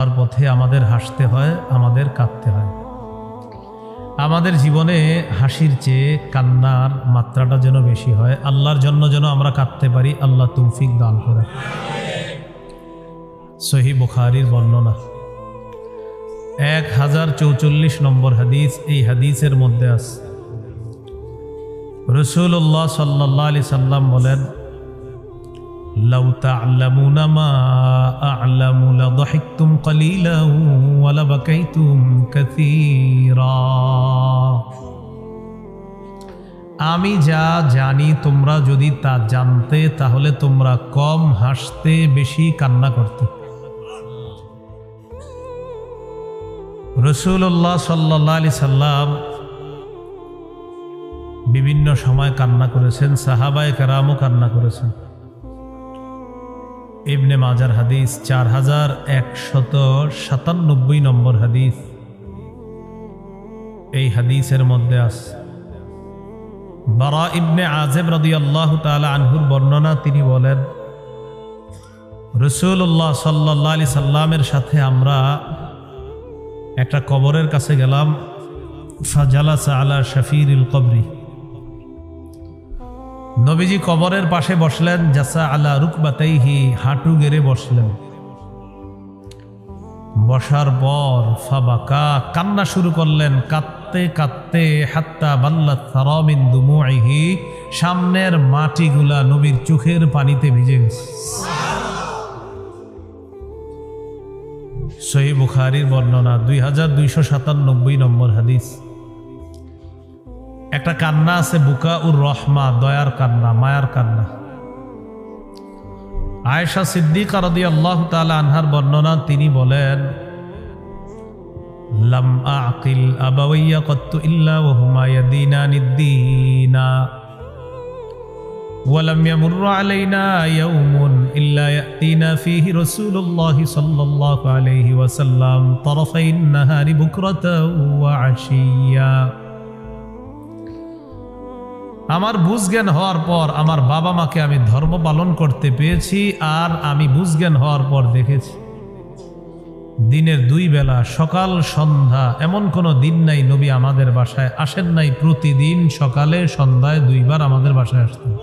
তার পথে আমাদের হাসতে হয়, আমাদের কাঁদতে হয়। আমাদের জীবনে হাসির চেয়ে কান্নার মাত্রাটা যেন বেশি হয়। আল্লাহর জন্য যেন আমরা কাঁদতে পারি, আল্লাহ তৌফিক দান করে। সহি বুখারির বর্ণনা। এক হাজার চৌচল্লিশ নম্বর হাদিস, এই হাদিসের মধ্যে আছে। রসুল্লাহ সাল্লাহ আলি সাল্লাম বলেন لو تعلمون ما أعلم لضحكتم قليلا ولبكيتم كثيرا আমি যা জানি তোমরা যদি তা জানতে তাহলে তোমরা কম হাসতে বেশি কান্না করতে রসুল্লাহ সাল্লাহ আলি সাল্লাম বিভিন্ন সময় কান্না করেছেন সাহাবায় কারামও কান্না করেছেন ইবনে মাজার হাদিস চার হাজার একশত সাতানব্বই নম্বর হাদিস। এই হাদিসের মধ্যে আছে, বারা ইবনে আজেব রদি আল্লাহ তালা আনহুর বর্ণনা, তিনি বলেন রসুল্লাহ সাল্লাহ আলি সাল্লামের সাথে আমরা একটা কবরের কাছে গেলাম, ফাজালাসা আলা শফিরুল কবরি। নবীজি কবরের পাশে বসলেন, জাসা আলা রুকবাতাইহি, হাঁটু গেড়ে বসলেন। বসার পর ফাবাকা, কান্না শুরু করলেন, কাঁদতে কাঁদতে, হাত্তা বাল্লা তারামিন দুমুইহি, সামনের মাটিগুলা নবীর চোখের পানিতে ভিজে গেছে। সহি বুখারির বর্ণনা, দুই হাজার দুইশো সাতানব্বই নম্বর হাদিস। একটা কান্না আছে বুকা উর রহমা দয়ার কান্না মায়ার কান্না আয়েশা সিদ্দিক রদি আল্লাহ তালা আনহার বর্ণনা তিনি বলেন লাম আকিল আবাওয়াইয়া কত্তু ইল্লা ওহুমা ইয়াদিনানি الدينا ولم يمر علينا يوم إلا يأتينا فيه رسول الله صلى الله عليه وسلم طرفي النهار بكرة وعشيا আমার বুঝজ্ঞান হওয়ার পর আমার বাবা মাকে আমি ধর্ম পালন করতে পেয়েছি আর আমি বুঝজ্ঞান হওয়ার পর দেখেছি দিনের দুই বেলা সকাল সন্ধ্যা এমন কোনো দিন নাই নবী আমাদের বাসায় আসেন নাই প্রতিদিন সকালে সন্ধ্যায় দুইবার আমাদের বাসায় আসতেন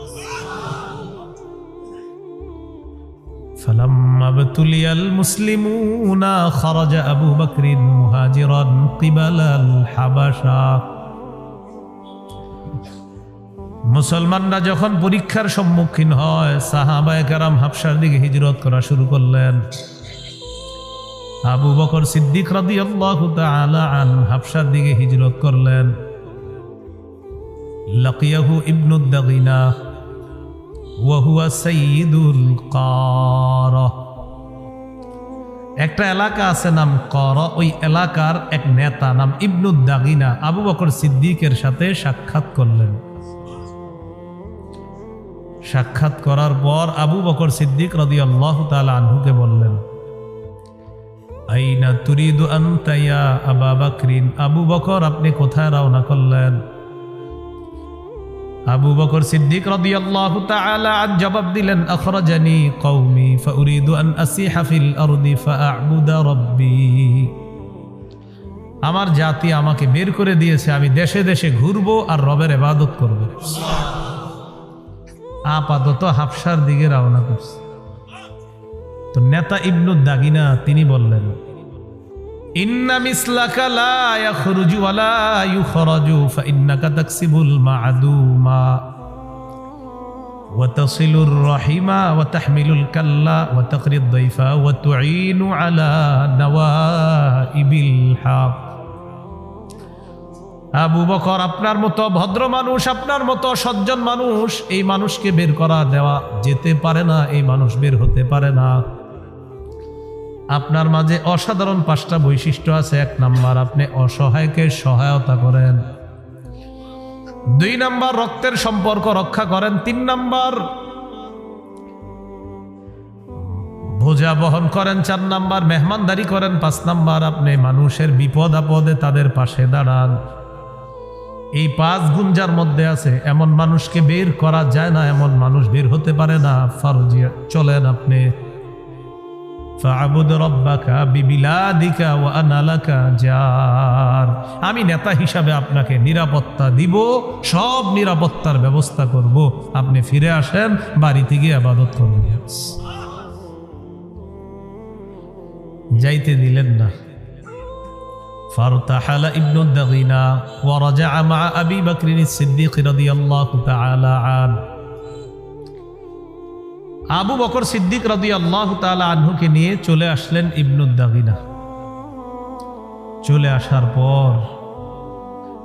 فلما ابتلي المسلمون خرج أبو بكر مهاجرا قبل الحبشة মুসলমানরা যখন পরীক্ষার সম্মুখীন হয়, সাহাবায় কারাম হাফসার দিকে হিজরত করা শুরু করলেন। আবু বকর সিদ্দিক আন হাফসার দিকে হিজরত করলেন। লাকিয়াহু ইবনুদ্দাগিনা ওয়াহুয়া সঈদুল কর। একটা এলাকা আছে নাম কর, ওই এলাকার এক নেতা নাম ইবনুদ্দাগিনা আবু বকর সিদ্দিকের সাথে সাক্ষাৎ করলেন। সাক্ষাৎ করার পর আবু বকর সিদ্দিক রদি আল্লাহ তালা আনহুকে বললেন, আইনা তুরিদু আন্তাইয়া আবা বাকরিন? আবু বকর, আপনি কোথায় রওনা করলেন? আবু বকর সিদ্দিক রদি আল্লাহ তালা জবাব দিলেন, আখরাজানি কৌমি ফাউরিদু আন আসিহা ফিল আরদি ফাআবুদা রব্বি। আমার জাতি আমাকে বের করে দিয়েছে, আমি দেশে দেশে ঘুরবো আর রবের এবাদত করব। আপাতত হাফসার দিকে রওনা করছে তো নেতা ইবনু দাগিনা তিনি বললেন ইন্না মিসলাকা লা ইয়াখরুজু ওয়া লা ইউখরাজু ফাইন্নাকা তাকসিবুল মা'দুমা وتصل الرحم وتحمل الكلا وتقري الضيف وتعين على نوائب الحق আবু বকর আপনার মতো ভদ্র মানুষ, আপনার মতো সজ্জন মানুষ, এই মানুষকে বের করা দেওয়া যেতে পারে না, এই মানুষ বের হতে পারে না। আপনার মাঝে অসাধারণ পাঁচটা বৈশিষ্ট্য আছে, এক নাম্বার, আপনি অসহায়কে সহায়তা করেন। দুই নাম্বার, রক্তের সম্পর্ক রক্ষা করেন। তিন নাম্বার, বোঝা বহন করেন। চার নাম্বার, মেহমানদারি করেন। পাঁচ নাম্বার, আপনি মানুষের বিপদ আপদে তাদের পাশে দাঁড়ান। এই পাঁচ গুণ যার মধ্যে আছে, এমন মানুষকে বের করা যায় না, এমন মানুষ বের হতে পারে না ফারুজিয়া চলেন আপনি। আমি নেতা হিসাবে আপনাকে নিরাপত্তা দিব, সব নিরাপত্তার ব্যবস্থা করব। আপনি ফিরে আসেন, বাড়িতে গিয়ে আবাদত করবেন যাইতে দিলেন না। فارتحل ابن الدغينة ورجع مع أبي بكر الصديق رضي الله تعالى عنه আবু বকর সিদ্দিক রদি আল্লাহ তালা আনহুকে নিয়ে চলে আসলেন ইবনুদ্দাগিনা চলে আসার পর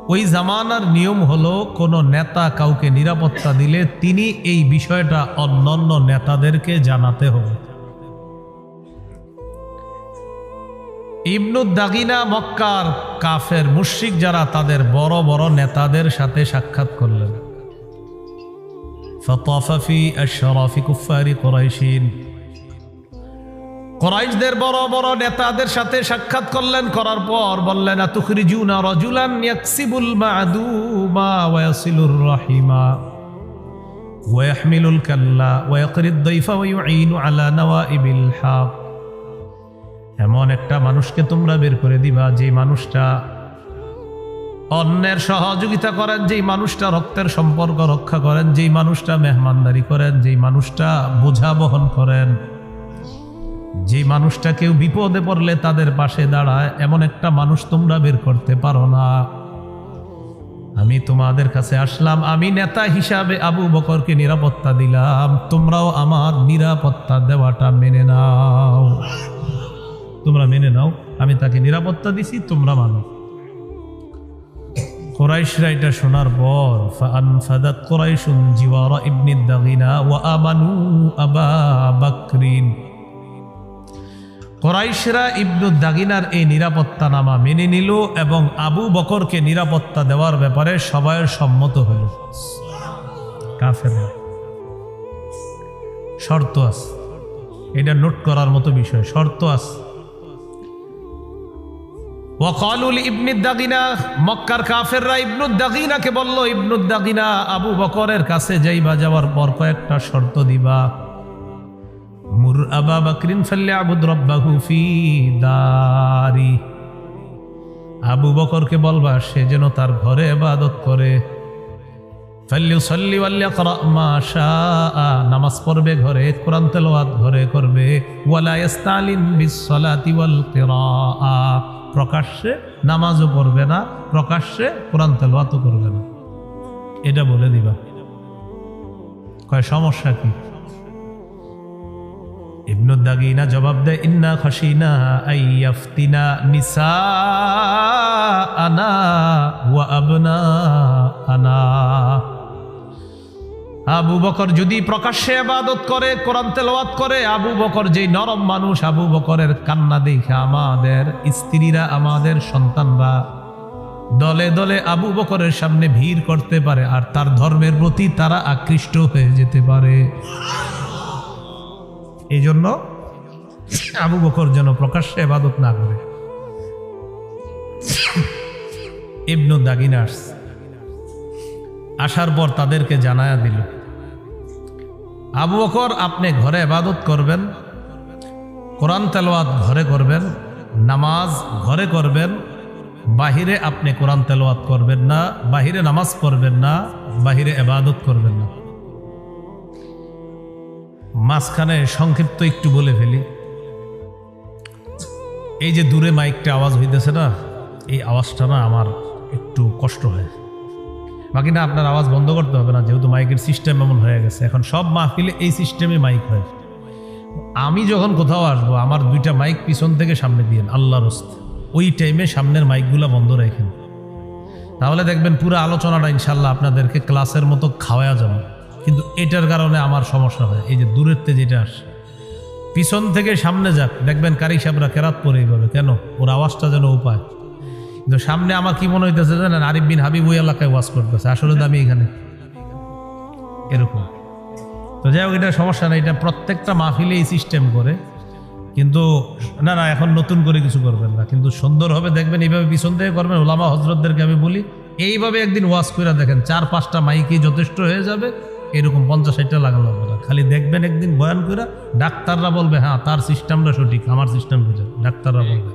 ওই জামানার নিয়ম হলো কোনো নেতা কাউকে নিরাপত্তা দিলে তিনি এই বিষয়টা অন্যান্য নেতাদেরকে জানাতে হবে ইবনুদ্দাগিনা মক্কার কাফের মুশিক যারা তাদের বড় বড় নেতাদের সাথে সাক্ষাৎ করলেন। ফতফাফি কোরাইশদের বড় বড় নেতাদের সাথে সাক্ষাৎ করলেন, করার পর বললেন, আতুখরিজুনা কাল্লা ওয়া দাইফা ওয়া আলা নওয়াইবিল হক এমন একটা মানুষকে তোমরা বের করে দিবা যে মানুষটা অন্যের সহযোগিতা করেন, যেই মানুষটা রক্তের সম্পর্ক রক্ষা করেন, যেই মানুষটা মেহমানদারি করেন, যেই মানুষটা বোঝা বহন করেন। যে মানুষটা কেউ বিপদে পড়লে তাদের পাশে দাঁড়ায়, এমন একটা মানুষ তোমরা বের করতে পারো না। আমি তোমাদের কাছে আসলাম, আমি নেতা হিসাবে আবু বকরকে নিরাপত্তা দিলাম, তোমরাও আমার নিরাপত্তা দেওয়াটা মেনে নাও। তোমরা মেনে নাও, আমি তাকে নিরাপত্তা দিছি, তোমরা মানো। কোরাইশরা এটা শোনার পর ফানফাদাত কোরাইশুন জিওয়ারা ইবনি দাগিনা ওয়া আমানু আবা বাকরিন। কোরাইশরা ইবনু দাগিনার এই নিরাপত্তা নামা মেনে নিল এবং আবু বকরকে নিরাপত্তা দেওয়ার ব্যাপারে সবাই সম্মত হল। কাফের। শর্ত আছে। এটা নোট করার মতো বিষয়। শর্ত আছে। ওয়াকালুল ইবনুদ্দাগিনা মক্কার কাফেররা ইবনুদ্দাগিনাকে বলল ইবনুদ্দাগিনা আবু বকরের কাছে যাইবা, যাওয়ার পর কয়েকটা শর্ত দিবা। মুর আবা বাকরিন ফাল্লে আবুদ রব্বাহু ফি দারি। আবু বকরকে বলবা, সে যেন তার ঘরে ইবাদত করে। ফাল্লিউসাল্লি ওয়ালিয়াকরা মা শাআ। নামাজ পড়বে ঘরে, কোরআন তেলাওয়াত ঘরে করবে। ওয়ালা ইস্তালিন বিসসালাতি ওয়াল কিরাআ। প্রকাশ্যে নামাজও পড়বে না, প্রকাশ্যে কোরআন তেলাওয়াতও করবে না। এটা বলে দিবা। কয়, সমস্যা কি? ইবনুদ্দাগিনা জবাব দেয়, ইন্না খাসিনা আইয়াফতিনা নিসা আনা ওয়া আবনা আনা আবু বকর যদি প্রকাশ্যে আবাদত করে, কোরআন তেলাওয়াত করে, আবু বকর যেই নরম মানুষ, আবু বকরের কান্না দেখে আমাদের স্ত্রীরা, আমাদের সন্তানরা দলে দলে আবু বকরের সামনে ভিড় করতে পারে আর তার ধর্মের প্রতি তারা আকৃষ্ট হয়ে যেতে পারে। এই জন্য আবু বকর যেন প্রকাশ্যে এবাদত না করে। ইবনু দাগিনার্স আসার পর তাদেরকে জানায়া দিল, আবু বকর, আপনি ঘরে এবাদত করবেন, কোরআন তেলোয়াত ঘরে করবেন, নামাজ ঘরে করবেন, বাহিরে আপনি কোরআন তেলোয়াত করবেন না, বাহিরে নামাজ পড়বেন না, বাহিরে এবাদত করবেন না। মাঝখানে সংক্ষিপ্ত একটু বলে ফেলি। এই যে দূরে মাইকটা আওয়াজ হইতেছে না, এই আওয়াজটা না আমার একটু কষ্ট হয়। বাকি না, আপনার আওয়াজ বন্ধ করতে হবে না, যেহেতু মাইকের সিস্টেম এমন হয়ে গেছে। এখন সব মাহফিলে এই সিস্টেমে মাইক হয়। আমি যখন কোথাও আসব, আমার দুইটা মাইক পিছন থেকে সামনে দিয়ে আল্লাহর ওই টাইমে সামনের মাইকগুলো বন্ধ রাখেন। তাহলে দেখবেন পুরো আলোচনাটা ইনশাল্লাহ আপনাদেরকে ক্লাসের মতো খাওয়া যাবে। কিন্তু এটার কারণে আমার সমস্যা হয়, এই যে দূরের থেকে যেটা আসে। পিছন থেকে সামনে যাক, দেখবেন কারি সাহেবরা কেরাত পরে এইভাবে কেন? ওর আওয়াজটা যেন উপায় কিন্তু সামনে আমার কি মনে হইতেছে জানেন? আরিফ বিন হাবিব ওই এলাকায় ওয়াজ করতেছে। আসলে আমি এখানে। এরকম। তো যাই হোক, এটা সমস্যা না এটা প্রত্যেকটা মাহফিলে এই সিস্টেম করে। কিন্তু না না, এখন নতুন করে কিছু করবেন না। কিন্তু সুন্দর হবে, দেখবেন এইভাবে পিছন থেকে করবেন। ওলামা হজরতদেরকে আমি বলি, এইভাবে একদিন ওয়াজ করে দেখেন, চার পাঁচটা মাইকই যথেষ্ট হয়ে যাবে। এরকম পঞ্চাশ ষাটটা লাগানো লাগবে না। খালি দেখবেন একদিন বয়ান করে ডাক্তাররা বলবে হ্যাঁ তার সিস্টেমটা সঠিক, আমার সিস্টেম বুঝে ডাক্তাররা বলবে।